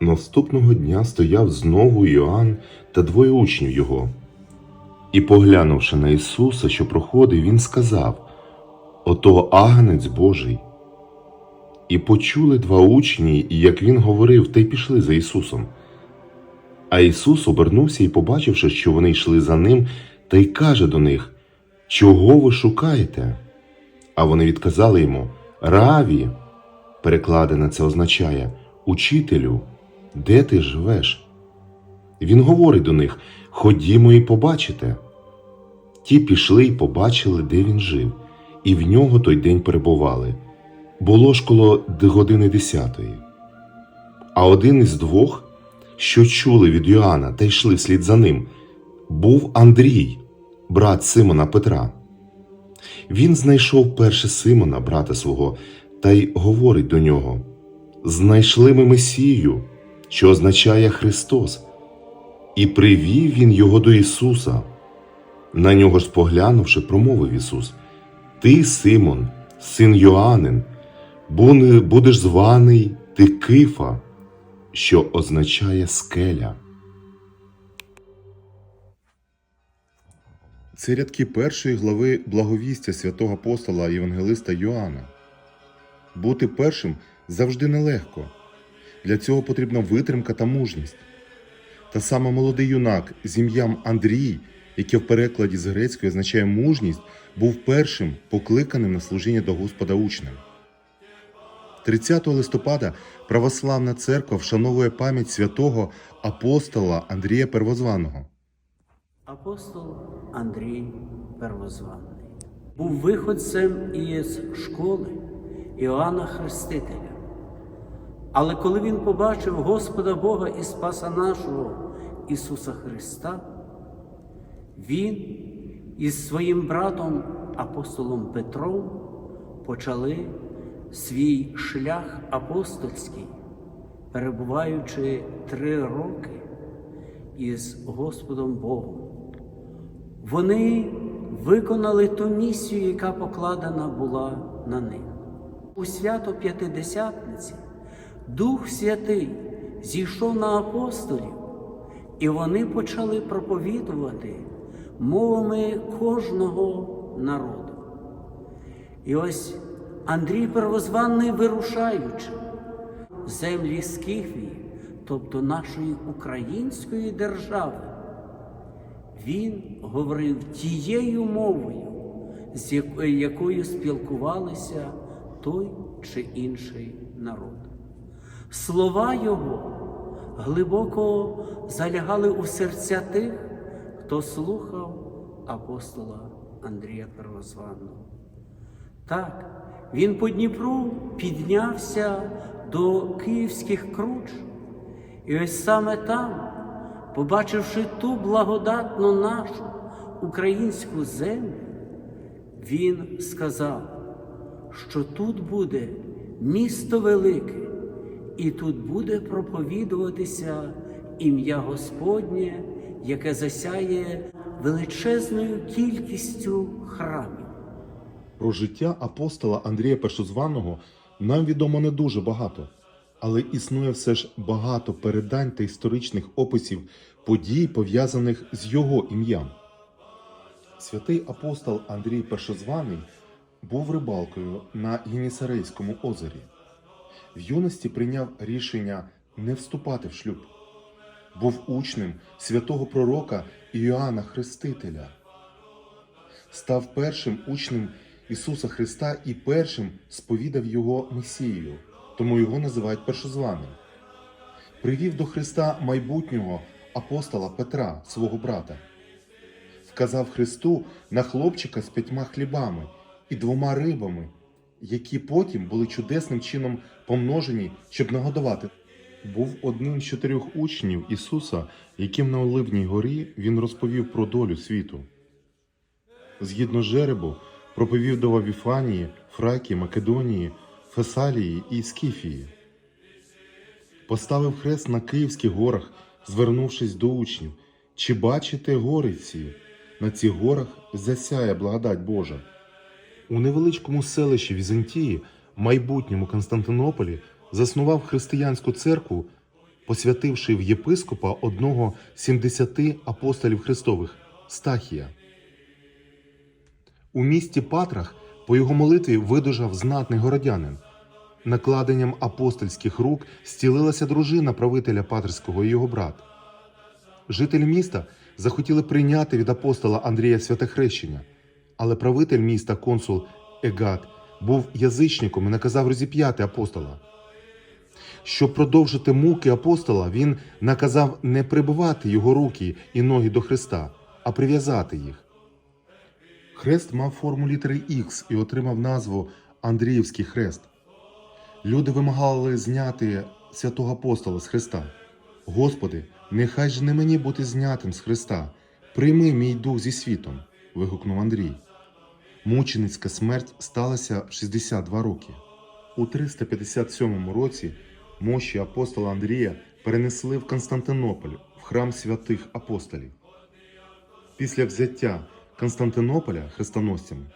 наступного дня стояв знову Йоанн та двоє учнів його. І, поглянувши на Ісуса, що проходив, він сказав: Ото агнець Божий. І почули два учні, і як він говорив, та й пішли за Ісусом. А Ісус обернувся і, побачивши, що вони йшли за ним, та й каже до них: Чого ви шукаєте? А вони відказали йому: Раві. Перекладене це означає Учителю, де ти живеш? Він говорить до них: Ходімо і побачите. Ті пішли і побачили, де він жив, і в нього той день перебували. Було ж коло години десятої. А один із двох, що чули від Йоанна та йшли вслід за ним, був Андрій, брат Симона Петра. Він знайшов перше Симона, брата свого, та й говорить до нього: Знайшли ми Месію, що означає Христос, і привів він його до Ісуса. На нього ж поглянувши, промовив Ісус: Ти, Симон, син Йоаннин, буни- будеш званий ти Кифа, що означає скеля. Це рядки першої глави благовістя святого апостола Євангелиста Йоанна. Бути першим завжди нелегко. Для цього потрібна витримка та мужність. Та саме молодий юнак з ім'ям Андрій, яке в перекладі з грецької означає мужність, був першим покликаним на служіння до Господа учнем. 30 листопада Православна церква вшановує пам'ять святого апостола Андрія Первозваного. Апостол Андрій Первозваний був виходцем із школи Іоанна Хрестителя. Але коли він побачив Господа Бога і Спаса нашого Ісуса Христа, він із своїм братом апостолом Петром почали свій шлях апостольський, перебуваючи три роки із Господом Богом. Вони виконали ту місію, яка покладена була на них. У свято П'ятидесятниці Дух Святий зійшов на апостолів, і вони почали проповідувати мовами кожного народу. І ось Андрій Первозванний, вирушаючи землі Скіфії, тобто нашої української держави, він говорив тією мовою, з якою- спілкувалися той чи інший народ. Слова його глибоко залягали у серця тих, хто слухав апостола Андрія Первозванного. Так, він по Дніпру піднявся до київських круч, і ось саме там, побачивши ту благодатну нашу українську землю, він сказав, що тут буде місто велике, і тут буде проповідуватися ім'я Господнє, яке засяє величезною кількістю храмів. Про життя апостола Андрія Першозваного нам відомо не дуже багато, але існує все ж багато передань та історичних описів подій, пов'язаних з його ім'ям. Святий апостол Андрій Першозваний був рибалкою на Єнісарейському озері. В юності прийняв рішення не вступати в шлюб. Був учнем святого пророка Іоанна Хрестителя став першим учнем Ісуса Христа і першим сповідав Його Месією, тому його називають першозваним. Привів до Христа майбутнього апостола Петра, свого брата. Вказав Христу на хлопчика з п'ятьма хлібами і двома рибами, які потім були чудесним чином помножені, щоб нагодувати. Був одним з чотирьох учнів Ісуса, яким на Оливній горі він розповів про долю світу. Згідно жеребу, проповів до Вавіфанії, Фракії, Македонії, Фесалії і Скіфії. Поставив хрест на Київських горах, звернувшись до учнів. Чи бачите гори ці? На цих горах засяє благодать Божа. У невеличкому селищі Візантії, майбутньому Константинополі, заснував християнську церкву посвятивши в єпископа одного з 70 апостолів Христових Стахія. У місті Патрах по його молитві видужав знатний городянин. Накладенням апостольських рук зцілилася дружина правителя Патрського і його брат. Жителі міста захотіли прийняти від апостола Андрія святохрещення, але правитель міста, консул Егат, був язичником і наказав розіп'яти апостола. Щоб продовжити муки апостола, він наказав не прибивати його руки і ноги до Христа, а прив'язати їх. Хрест мав форму літери Х і отримав назву Андріївський хрест. Люди вимагали зняти святого апостола з Христа. Господи, нехай ж не мені бути знятим з Христа. Прийми мій дух зі світом. вигукнув Андрій. Мученицька смерть сталася в 62 роки. У 357 році мощі апостола Андрія перенесли в Константинополь в храм святих апостолів. Після взяття Константинополя хрестоносцями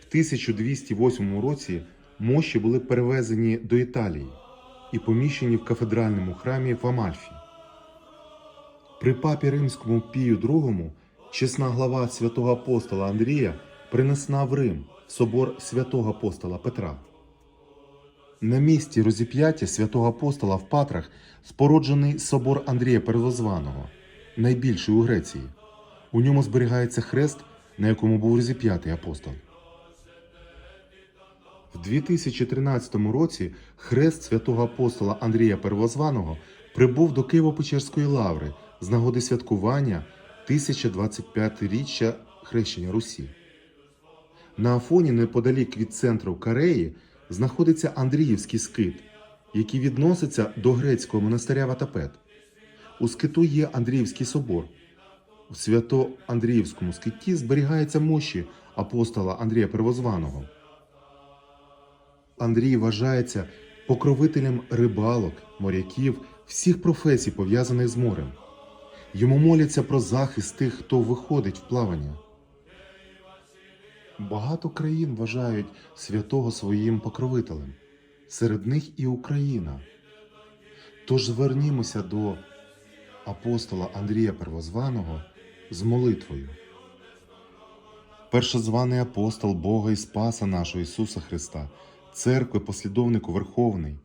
в 1208 році мощі були перевезені до Італії і поміщені в кафедральному храмі в Амальфі. При папі римському Пію II чесна глава святого апостола Андрія принесла в Рим собор святого апостола Петра. На місці розіп'яття святого апостола в Патрах споруджений собор Андрія Первозваного, найбільший у Греції. У ньому зберігається хрест, на якому був розіп'ятий апостол. В 2013 році хрест святого апостола Андрія Первозваного прибув до Києво-Печерської лаври з нагоди святкування 1025-річчя хрещення Русі. На Афоні, неподалік від центру Кареї, знаходиться Андріївський скит, який відноситься до грецького монастиря Ватапет. У скиту є Андріївський собор. В Свято-Андріївському скиті зберігаються мощі апостола Андрія Первозваного. Андрій вважається покровителем рибалок, моряків, всіх професій, пов'язаних з морем. Йому моляться про захист тих, хто виходить в плавання. Багато країн вважають святого своїм покровителем, серед них і Україна. Тож звернімося до апостола Андрія Первозваного з молитвою. Першозваний апостол Бога і Спаса нашого Ісуса Христа, церкви, послідовнику Верховний,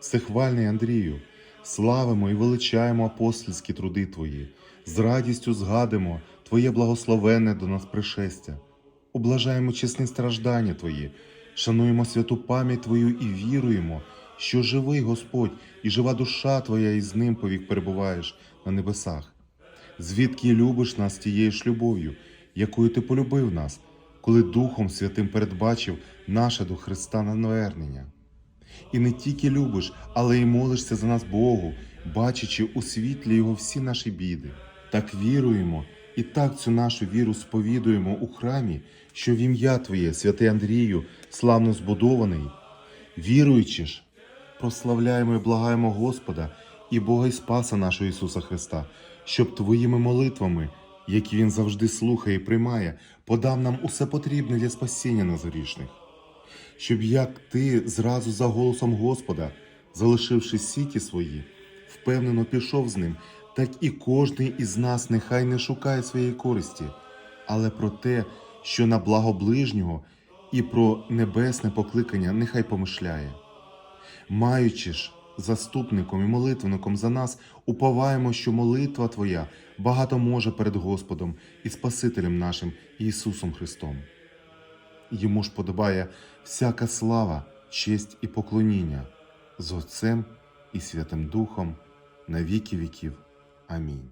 всехвальний Андрію, славимо і величаємо апостольські труди Твої, з радістю згадимо Твоє благословенне до нас пришестя, облажаємо чесні страждання Твої, шануємо святу пам'ять Твою і віруємо, що живий Господь і жива душа Твоя, і з ним повік перебуваєш на небесах звідки любиш нас тією ж любов'ю, якою ти полюбив нас, коли Духом Святим передбачив наше до Христа навернення. І не тільки любиш, але й молишся за нас Богу, бачачи у світлі Його всі наші біди. Так віруємо і так цю нашу віру сповідуємо у храмі, що в ім'я Твоє, святий Андрію, славно збудований. Віруючи ж, прославляємо і благаємо Господа і Бога і Спаса нашого Ісуса Христа, щоб Твоїми молитвами, які Він завжди слухає і приймає, подав нам усе потрібне для спасіння назорішних. Щоб як ти зразу за голосом Господа, залишивши сіті свої, впевнено пішов з ним, так і кожний із нас нехай не шукає своєї користі, але про те, що на благо ближнього і про небесне покликання нехай помишляє. Маючи ж заступником і молитвенником за нас, уповаємо, що молитва Твоя багато може перед Господом і Спасителем нашим Ісусом Христом. Йому ж подобає всяка слава, честь і поклоніння з Отцем і Святим Духом на віки віків. Амінь.